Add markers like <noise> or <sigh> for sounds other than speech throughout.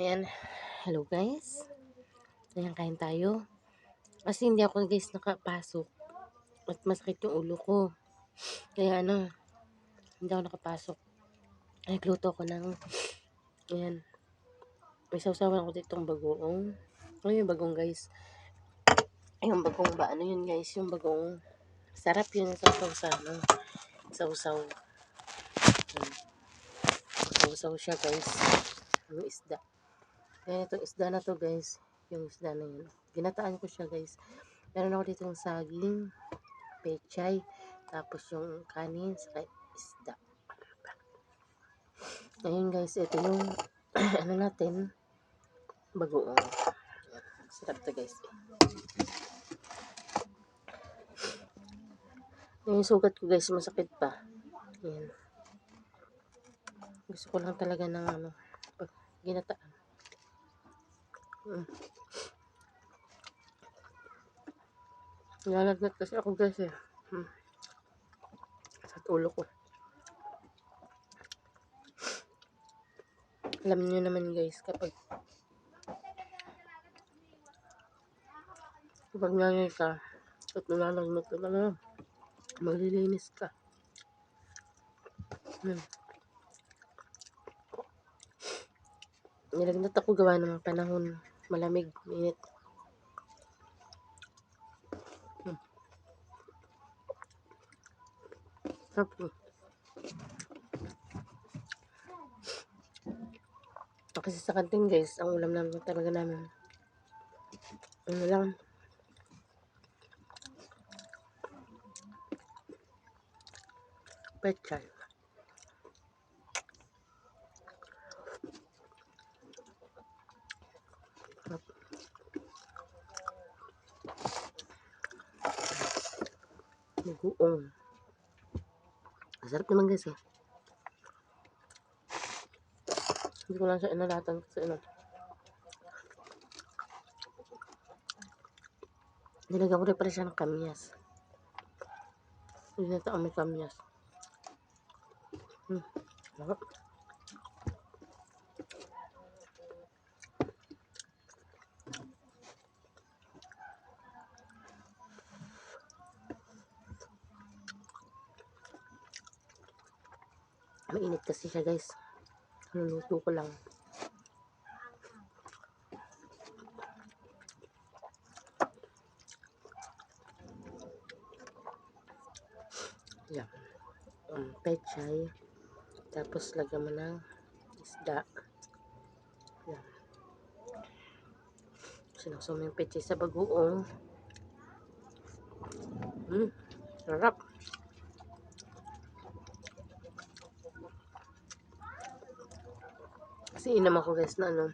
Ayan. Hello guys. Ayan, kain tayo. Kasi hindi ako guys nakapasok. At masakit yung ulo ko. Kaya ano, hindi ako nakapasok. Nagluto ko ng, ayan, may sausawan ako ditong bagoong. Ano yung bagong guys? Yung bagong ba? Ano yun guys? Yung bagong, sarap yun sa sausaw. No? Sausaw. Sausaw siya guys. Yung isda. Kaya itong isda na to guys. Yung isda na yun. Ginataan ko siya guys. Meron ako dito yung saging, pechay, tapos yung kanin, saka isda. Ayun guys, ito yung <clears throat> ano natin, bagoong. Sarap to guys. Yung sugat ko guys, masakit pa. Ayan. Gusto ko lang talaga ng ano, pag ginataan. Nalagnat kasi ako guys eh. Hmm. Sa ulo ko. Alam niyo naman guys, kapag kapag nangyay ka at nalalagnat ka na maglilinis ka. Hmm. Nilagnat ako gawa ng panahon malamig, init. Hmm. Sarap. Kasi sa kantin guys, ang ulam namin talaga namin. Ano lang. Pechay. Bagoong. Masarap naman guys eh. Hindi ko lang siya inalatan kasi ano. Nilagyan ko rin pala siya ng kamyas. Hindi na ito may kamyas. Hmm. Sarap. Mainit kasi siya guys. Luluto ko lang. Yan. Um, pechay. Tapos lagyan mo ng isda. Yan. Sinusok mo yung pechay sa bagoong. Hmm. Sarap. Kasi inam ako guys na ano.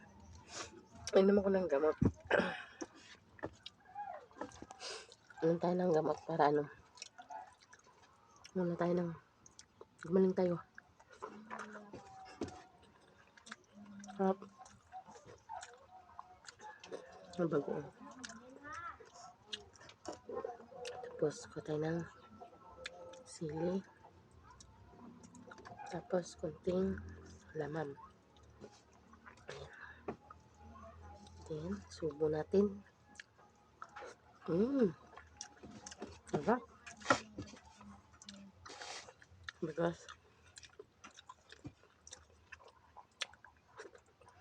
Inam ako ng gamot. <clears throat> Inom tayo ng gamot para ano. Muna tayo ng gumaling tayo. Sarap. Ang. Tapos ko tayo ng sili. Tapos kunting laman. Then, subo natin. Mmm. Sarap. Bigas.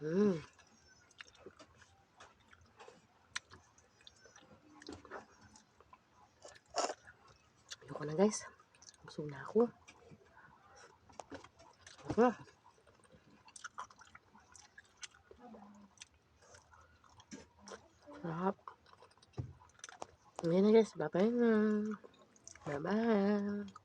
Mmm. Ayoko na guys. Busog na ako. Ah. Sarap. Ngayon na guys. Bye-bye na. Bye-bye.